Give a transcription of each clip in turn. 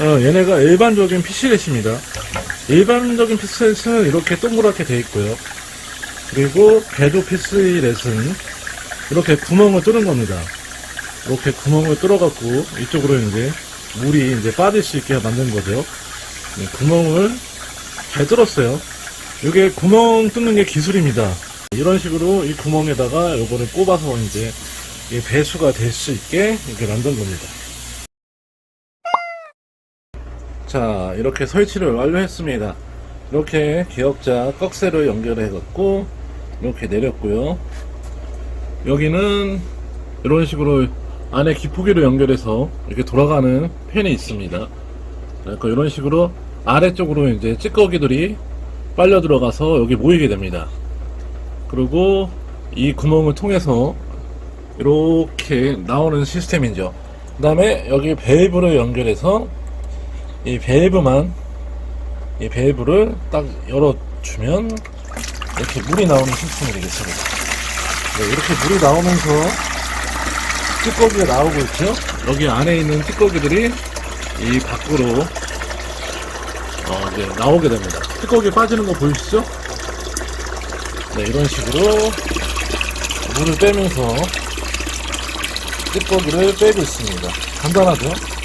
어, 얘네가 일반적인 PC렛입니다. 일반적인 PC렛은 이렇게 동그랗게 돼 있고요. 그리고 궤도 PC렛은 이렇게 구멍을 뚫은 겁니다. 이렇게 구멍을 뚫어갖고 이쪽으로 이제 물이 이제 빠질 수 있게 만든 거죠. 네, 구멍을 잘 뚫었어요. 이게 구멍 뚫는 게 기술입니다. 이런 식으로 이 구멍에다가 요거를 꼽아서 이제 이 배수가 될 수 있게 이렇게 만든 겁니다. 자, 이렇게 설치를 완료했습니다. 이렇게 기역자 꺽쇠로 연결해 갖고 이렇게 내렸고요. 여기는 이런 식으로 안에 기포기로 연결해서 이렇게 돌아가는 팬이 있습니다. 그러니까 이런 식으로 아래쪽으로 이제 찌꺼기들이 빨려 들어가서 여기 모이게 됩니다. 그리고 이 구멍을 통해서 이렇게 나오는 시스템이죠. 그 다음에 여기 밸브를 연결해서 이 밸브만 이 밸브를 딱 열어주면 이렇게 물이 나오는 시스템이 되겠습니다. 네, 이렇게 물이 나오면서 찌꺼기가 나오고 있죠. 여기 안에 있는 찌꺼기들이 이 밖으로 어, 이제 나오게 됩니다. 찌꺼기 빠지는 거 보이시죠? 네, 이런 식으로 물을 빼면서 찌꺼기를 빼고 있습니다. 간단하죠?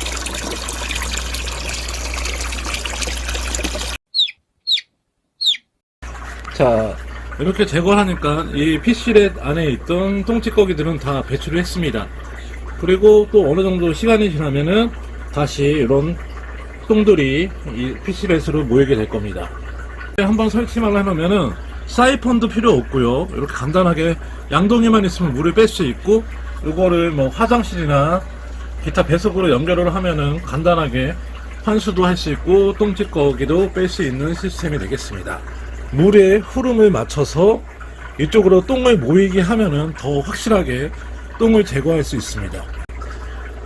자, 이렇게 제거하니까 이 PC렛 안에 있던 똥찌꺼기들은 다 배출을 했습니다. 그리고 또 어느 정도 시간이 지나면은 다시 이런 똥들이 이 PC렛으로 모이게 될 겁니다. 한번 설치만 해놓으면은 사이펀도 필요 없고요. 이렇게 간단하게 양동이만 있으면 물을 뺄 수 있고 이거를 뭐 화장실이나 기타 배속으로 연결을 하면은 간단하게 환수도 할 수 있고 똥찌꺼기도 뺄 수 있는 시스템이 되겠습니다. 물의 흐름을 맞춰서 이쪽으로 똥을 모이게 하면은 더 확실하게 똥을 제거할 수 있습니다.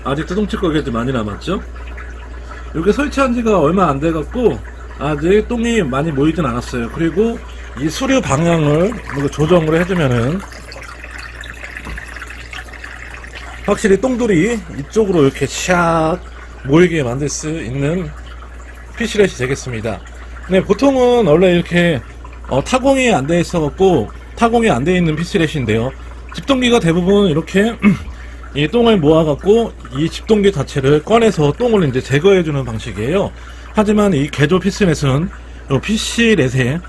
아직도 똥찌꺼기가 많이 남았죠? 이렇게 설치한 지가 얼마 안 돼갖고 아직 똥이 많이 모이진 않았어요. 그리고 이 수류 방향을 조정을 해주면은 확실히 똥들이 이쪽으로 이렇게 샥 모이게 만들 수 있는 피시렛이 되겠습니다. 네, 보통은 원래 이렇게 어, 타공이 안 돼 있어갖고 타공이 안 돼 있는 피시렛인데요. 집동기가 대부분 이렇게 이 똥을 모아갖고 이 집동기 자체를 꺼내서 똥을 이제 제거해주는 방식이에요. 하지만 이 개조 피스렛은 이 피시렛에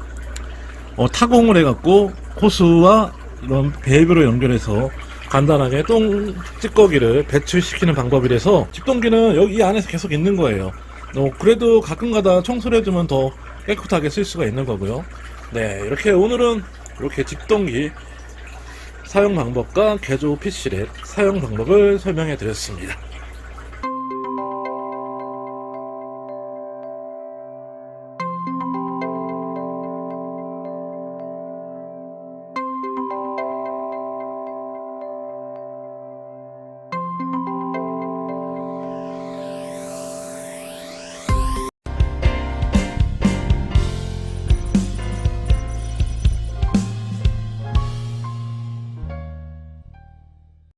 어, 타공을 해갖고 호스와 이런 밸브로 연결해서 간단하게 똥 찌꺼기를 배출시키는 방법이라서 집동기는 여기 이 안에서 계속 있는 거예요. 어, 그래도 가끔가다 청소를 해주면 더 깨끗하게 쓸 수가 있는 거고요. 네, 이렇게 오늘은 이렇게 집동기 사용 방법과 개조 PC렛 사용 방법을 설명해 드렸습니다.